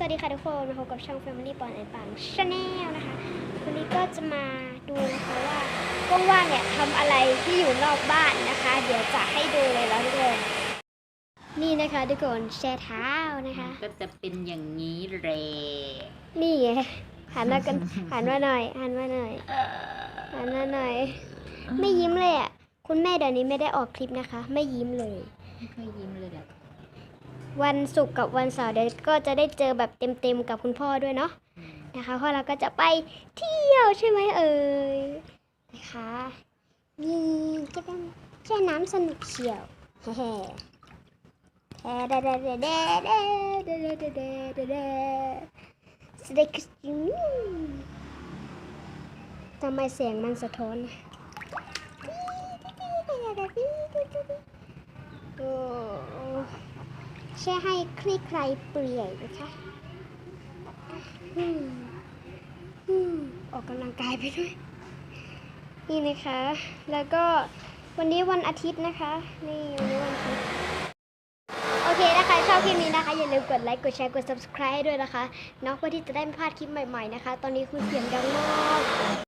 สวัสดีค่ะทุกคนมาพบกับช่อง Family ปอนแอนปังชาแนลนะคะ วันนี้ก็จะมาดูนะคะว่าว่างๆเนี่ยทำอะไรที่อยู่นอกบ้านนะคะ เดี๋ยวจะให้ดูเลยแล้วทุกคนนี่นะคะทุกคนแช่เท้านะคะ ก็จะเป็นอย่างนี้แหละนี่ไงหันมากันหันมาหน่อยหันมาหน่อยหันมาหน่อย ไม่ยิ้มเลยอะคุณแม่เดี๋ยวนี้ไม่ได้ออกคลิปนะคะ ไม่ยิ้มเลยไม่ค่อยยิ้มเลยแหละ วันศุกร์กับวันเสาร์เดี๋ยวก็จะได้เจอแบบเต็มๆกับคุณพ่อด้วยเนาะอืมนะคะเพราะเราก็จะไปเที่ยวใช่ไหมเอ่ยนะคะนี่จะเป็นแช่น้ำสนุกเชียวแฮ่แฮ่เดเดเดเดเดเดเดเดเดเดเดสเต็กจูทำไมเสียงมันสะท้อนนะโอ้ แช่ให้คลี่คลายเปลี่ยนะคะอืมอืมออกกำลังกายไปด้วย นี่นะคะ แล้วก็วันนี้วันอาทิตย์นะคะ นี่วันนี้วันอาทิตย์ โอเคนะคะชอบคลิปนี้นะคะ อย่าลืมกดไลค์ กดแชร์ กด subscribe ให้ด้วยนะคะเนาะเพื่อที่จะได้ไม่พลาดคลิปใหม่ๆนะคะ ตอนนี้คือเสียงดังมาก